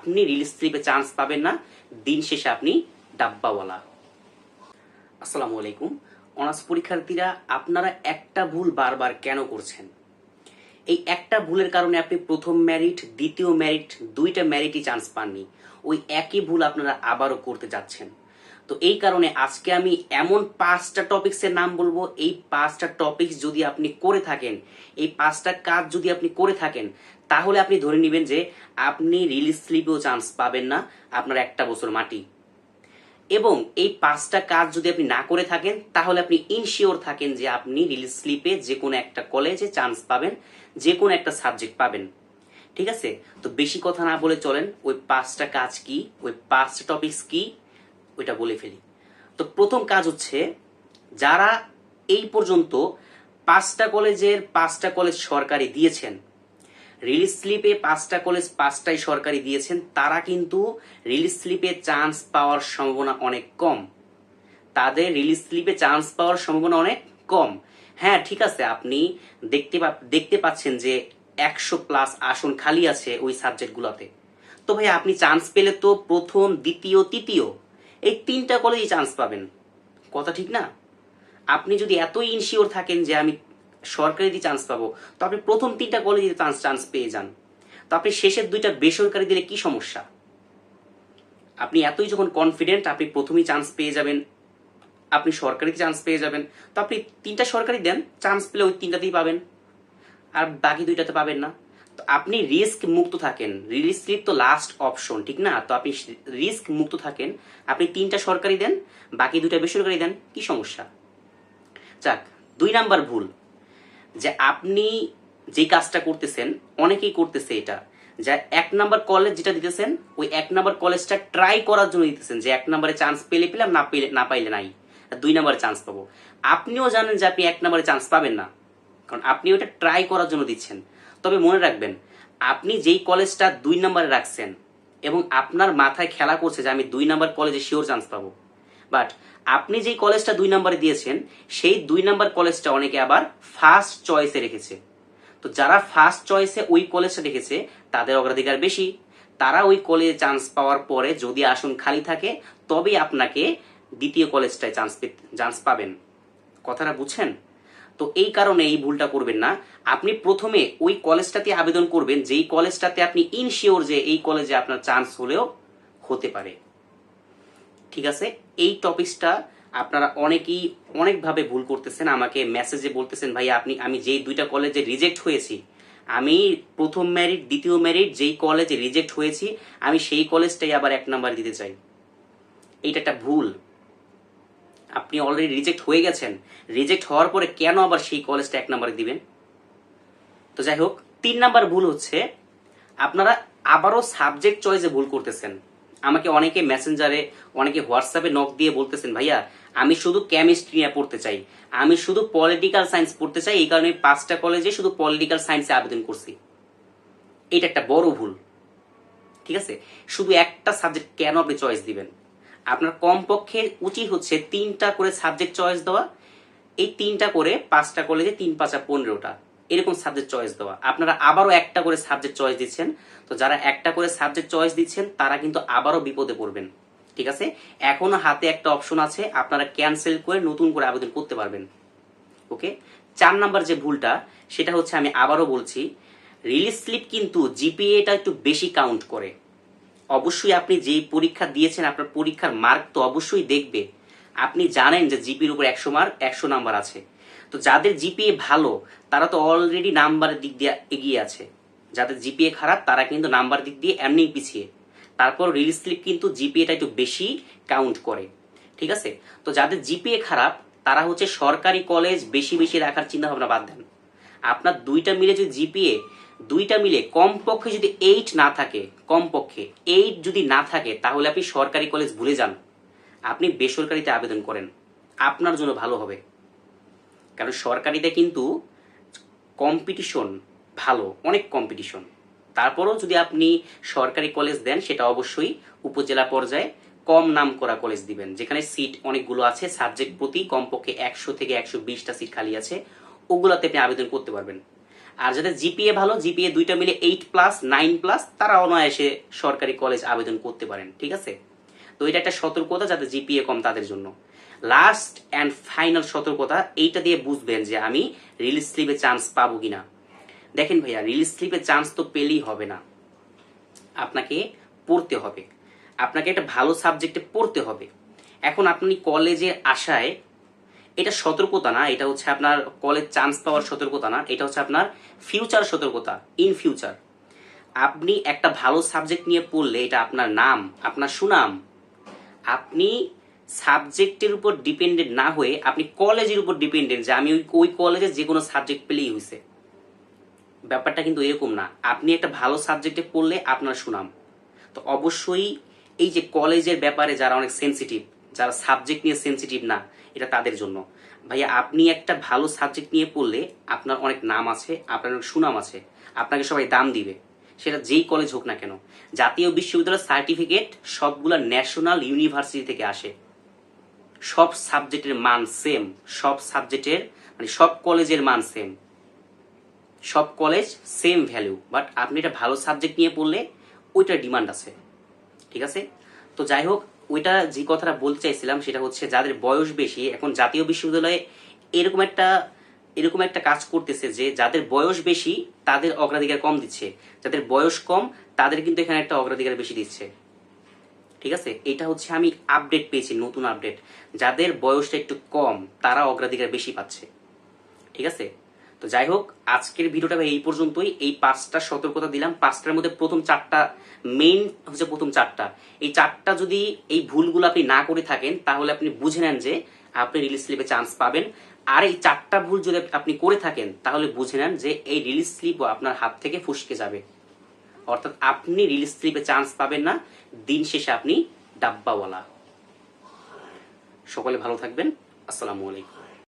আপনি রিলিজ স্লিপে চান্স পাবেন না। দিন শেষে আপনি ডাব্বাওয়ালা। আসসালামু আলাইকুম। অনার্স পরীক্ষার্থীরা, আপনারা একটা ভুল বারবার কেন করছেন? এই একটা ভুলের কারণে আপনি প্রথম ম্যারিট দ্বিতীয় ম্যারিট দুইটা ম্যারিটই চান্স পাননি। ওই একই ভুল আপনারা আবারও করতে যাচ্ছেন। তো এই কারণে আজকে আমি এমন পাঁচটা টপিক্সের নাম বলব। এই পাঁচটা টপিকস যদি আপনি করে থাকেন, এই পাঁচটা কাজ যদি আপনি করে থাকেন, তাহলে আপনি ধরে নেবেন যে আপনি রিলিজ স্লিপেও চান্স পাবেন না আপনার একটা বছর মাটি। এবং এই পাঁচটা কাজ যদি আপনি না করে থাকেন, তাহলে আপনি ইনশিওর থাকেন যে আপনি রিলিজ স্লিপে যে কোনো একটা কলেজে চান্স পাবেন, যে কোনো একটা সাবজেক্ট পাবেন। ঠিক আছে? তো বেশি কথা না বলে চলেন, ওই পাঁচটা কাজ কি, ওই পাঁচটা টপিকস কি ওইটা বলে ফেলি। তো প্রথম কাজ হচ্ছে যারা এই পর্যন্ত পাঁচটা কলেজের পাঁচটা কলেজ সরকারি দিয়েছেন রিলিজ স্লিপে পাঁচটা কলেজ পাঁচটাই সরকারি দিয়েছেন, তারা কিন্তু রিলিজ স্লিপে চান্স পাওয়ার সম্ভাবনা অনেক কম। তাদের রিলিজ স্লিপে চান্স পাওয়ার সম্ভাবনা অনেক কম। হ্যাঁ ঠিক আছে, আপনি দেখতে দেখতে পাচ্ছেন যে একশো প্লাস আসন খালি আছে ওই সাবজেক্টগুলোতে তো ভাই, আপনি চান্স পেলে তো প্রথম, দ্বিতীয়, তৃতীয় এই তিনটা কলেজই চান্স পাবেন। কথা ঠিক না? আপনি যদি এতই ইনশিওর থাকেন যে আমি সরকারিতে চান্স পাবো, তো আপনি প্রথম তিনটা কলেজে চান্স চান্স পেয়ে যান। তো আপনি শেষের দুইটা বেসরকারি দিলে কি সমস্যা? আপনি এতই যখন কনফিডেন্ট আপনি প্রথমেই চান্স পেয়ে যাবেন। আপনি সরকারিতে চান্স পেয়ে যাবেন। তো আপনি তিনটা সরকারি দেন চান্স পেলে ওই তিনটাতেই পাবেন। আর বাকি দুইটাতে পাবেন না। তো আপনি রিস্ক মুক্ত থাকেন। রিলিজ স্লিপ তো লাস্ট অপশন ঠিক না? তো আপনি রিস্ক মুক্ত থাকেন। আপনি তিনটা সরকারি দেন, বাকি দুইটা বেসরকারি দেন, কি সমস্যা? যাক, দুই নাম্বার ভুল। যে আপনি যে কাজটা করতেছেন, অনেকেই করতেছে এটা। যে এক নাম্বার কলেজ যেটা দিতেছেন, ওই এক নাম্বার কলেজটা ট্রাই করার জন্য দিতেছেন। যে এক নাম্বারে চান্স পেলে পেলাম, না পেলে, না পাইলে নাই। দুই নাম্বারে চান্স পাবো। আপনিও জানেন যে আপনি এক নাম্বারে চান্স পাবেন না। কারণ আপনি ওটা ট্রাই করার জন্য দিচ্ছেন। তবে মনে রাখবেন, আপনি যেই কলেজটা দুই নাম্বারে রাখছেন এবং আপনার মাথায় খেলা করছে যে আমি দুই নাম্বার কলেজে শিওর চান্স পাবো। বাট আপনি যেই কলেজটা দুই নাম্বারে দিয়েছেন, সেই দুই নাম্বার কলেজটা অনেকে আবার ফার্স্ট চয়েসে রেখেছে। তো যারা ফার্স্ট চয়েসে ওই কলেজটা রেখেছে তাদের অগ্রাধিকার বেশি। তারা ওই কলেজে চান্স পাওয়ার পরে যদি আসন খালি থাকে, তবেই আপনাকে দ্বিতীয় কলেজটায় চান্স চান্স পাবেন। কথাটা বুঝছেন? তো এই কারণে এই ভুলটা করবেন না। আপনি প্রথমে ওই কলেজটাতে আবেদন করবেন, যেই কলেজটাতে আপনি ইনশিওর যে এই কলেজে আপনার চান্স হলেও হতে পারে। ঠিক আছে? এই টপিকসটা আপনারা অনেকেই অনেকভাবে ভুল করতেছেন, আমাকে মেসেজে বলতেছেন ভাই আপনি, আমি যেই দুইটা কলেজে রিজেক্ট হয়েছি, আমি প্রথম ম্যারিট দ্বিতীয় ম্যারিট যেই কলেজে রিজেক্ট হয়েছি, আমি সেই কলেজটাই আবার এক নাম্বার দিতে চাই। এইটা একটা ভুল। আপনি অলরেডি রিজেক্ট হয়ে গেছেন। রিজেক্ট হওয়ার পরে কেন আবার সেই কলেজটা এক নাম্বারে দিবেন? তো যাই হোক, তিন নাম্বার ভুল হচ্ছে, আপনারা আবারও সাবজেক্ট চয়েসে ভুল করতেছেন। আমাকে অনেকে মেসেঞ্জারে অনেকে হোয়াটসঅ্যাপে নক দিয়ে বলতেছেন, ভাইয়া, আমি শুধু কেমিস্ট্রি নিয়ে পড়তে চাই। আমি শুধু পলিটিক্যাল সায়েন্স পড়তে চাই, এই কারণে পাঁচটা কলেজে শুধু পলিটিক্যাল সায়েন্সে আবেদন করছি। এটা একটা বড় ভুল। ঠিক আছে? শুধু একটা সাবজেক্ট কেন আপনি চয়েস দিবেন? আপনার কমপক্ষে উচিত হচ্ছে তিনটা করে সাবজেক্ট চয়েস দেওয়া। এই তিনটা করে পাঁচটা কলেজে তিন পাঁচা পনেরোটা। এরকম সাবজেক্ট চয়েস দেওয়া। আপনারা আবারও একটা করে সাবজেক্ট চয়েস দিচ্ছেন। তো যারা একটা করে সাবজেক্ট চয়েস দিচ্ছেন, তারা কিন্তু আবারও বিপদে পড়বেন। ঠিক আছে? এখনও হাতে একটা অপশন আছে, আপনারা ক্যান্সেল করে নতুন করে আবেদন করতে পারবেন। ওকে? চার নাম্বার যে ভুলটা, সেটা হচ্ছে আমি আবারও বলছি রিলিজ স্লিপ কিন্তু জিপিএটা একটু বেশি কাউন্ট করে। অবশ্যই আপনি যেই পরীক্ষা দিয়েছেন, আপনার পরীক্ষার মার্ক তো অবশ্যই দেখবে। আপনি জানেন যে জিপির উপর একশো মার্ক একশো নাম্বার আছে। তো যাদের জিপিএ ভালো, তারা তো অলরেডি নাম্বারের দিক দিয়ে এগিয়ে আছে। যাদের জিপিএ খারাপ, তারা কিন্তু নাম্বার দিক দিয়ে এমনিই পিছিয়ে। তারপর রিলিজ স্লিপ কিন্তু জিপিএটা একটু বেশি কাউন্ট করে। ঠিক আছে? তো যাদের জিপিএ খারাপ, তারা হচ্ছে সরকারি কলেজ বেশি বেশি রাখার চিন্তা ভাবনা বাদ দেন। আপনার দুইটা মিলে যদি জিপিএ দুইটা মিলে কমপক্ষে যদি এইট না থাকে, কমপক্ষে এইট যদি না থাকে, তাহলে আপনি সরকারি কলেজ ভুলে যান। আপনি বেসরকারিতে আবেদন করেন। আপনার জন্য ভালো হবে। কারণ সরকারিতে কিন্তু কম্পিটিশন ভালো, অনেক কম্পিটিশন তারপরেও যদি আপনি সরকারি কলেজ দেন, সেটা অবশ্যই উপজেলা পর্যায়ে কম নাম করা কলেজ দিবেন, যেখানে সিট অনেকগুলো আছে সাবজেক্ট প্রতি কমপক্ষে একশো থেকে একশো বিশটা সিট খালি আছে, ওগুলোতে আপনি আবেদন করতে পারবেন। আর যাদের জিপিএ ভালো জিপিএ দুইটা মিলে এইট প্লাস নাইন প্লাস তারা অনায়াসে সরকারি কলেজ আবেদন করতে পারেন, ঠিক আছে? তো এটা একটা সতর্কতা যাতে জিপিএ কম তাদের জন্য। লাস্ট অ্যান্ড ফাইনাল সতর্কতা, এইটা দিয়ে বুঝবেন যে আমি রিলিজ স্লিপে চান্স পাবো কিনা। দেখেন ভাইয়া রিলিজ স্লিপে চান্স তো পেলেই হবে না। আপনাকে পড়তে হবে। আপনাকে একটা ভালো সাবজেক্টে পড়তে হবে। এখন আপনি কলেজের আশায় এটা সতর্কতা না, এটা হচ্ছে আপনার কলেজ চান্স পাওয়ার সতর্কতা না, এটা হচ্ছে আপনার ফিউচার সতর্কতা ইন ফিউচার আপনি একটা ভালো সাবজেক্ট নিয়ে পড়লে এটা আপনার নাম, আপনার সুনাম। আপনি সাবজেক্টের উপর ডিপেন্ডেন্ট না হয়ে আপনি কলেজের উপর ডিপেন্ডেন্ট যে আমি ওই ওই কলেজে যে কোনো সাবজেক্ট পেলেই হয়েছে। ব্যাপারটা কিন্তু এরকম না, আপনি একটা ভালো সাবজেক্টে পড়লে আপনার সুনাম। তো অবশ্যই এই যে কলেজের ব্যাপারে যারা অনেক সেনসিটিভ যারা সাবজেক্ট নিয়ে সেনসিটিভ না, এটা তাদের জন্য। ভাইয়া, আপনি একটা ভালো সাবজেক্ট নিয়ে পড়লে আপনার অনেক নাম আছে, আপনার অনেক সুনাম আছে, আপনাকে সবাই দাম দিবে। সেটা যেই কলেজ হোক না কেন, জাতীয় বিশ্ববিদ্যালয়ের সার্টিফিকেট সবগুলা ন্যাশনাল ইউনিভার্সিটি থেকে আসে। সব সাবজেক্টের মান সেম সব সাবজেক্টের মানে সব কলেজের মান সেম সব কলেজ সেম ভ্যালু বাট আপনি এটা ভালো সাবজেক্ট নিয়ে পড়লে ওইটার ডিমান্ড আছে। ঠিক আছে? তো যাই হোক ওইটা যে কথাটা বলতে চাইছিলাম সেটা হচ্ছে যাদের বয়স বেশি, এখন জাতীয় বিশ্ববিদ্যালয়ে এরকম একটা এরকম একটা কাজ করতেছে যে যাদের বয়স বেশি, তাদের অগ্রাধিকার কম দিচ্ছে। যাদের বয়স কম, তাদের কিন্তু এখানে একটা অগ্রাধিকার বেশি দিচ্ছে। ঠিক আছে? এটা হচ্ছে আমি আপডেট পেয়েছি, নতুন আপডেট যাদের বয়সটা একটু কম, তারা অগ্রাধিকার বেশি পাচ্ছে। ঠিক আছে? তো যাই হোক, আজকের ভিডিওটা এই পর্যন্তই। এই পাঁচটা সতর্কতা দিলাম। পাঁচটার মধ্যে প্রথম চারটা মেইন হচ্ছে প্রথম চারটা। এই চারটা যদি এই ভুলগুলো আপনি না করে থাকেন, তাহলে আপনি বুঝে নেন যে আপনি রিলিজ স্লিপে চান্স পাবেন। আর এই চারটা ভুল যদি আপনি করে থাকেন, তাহলে বুঝে নেন যে এই রিলিজ স্লিপও আপনার হাত থেকে ফুসকে যাবে। অর্থাৎ আপনি রিলিজ স্লিপে চান্স পাবেন না। দিন শেষে আপনি ডাব্বাওয়ালা। সকলে ভালো থাকবেন। আসসালামু আলাইকুম।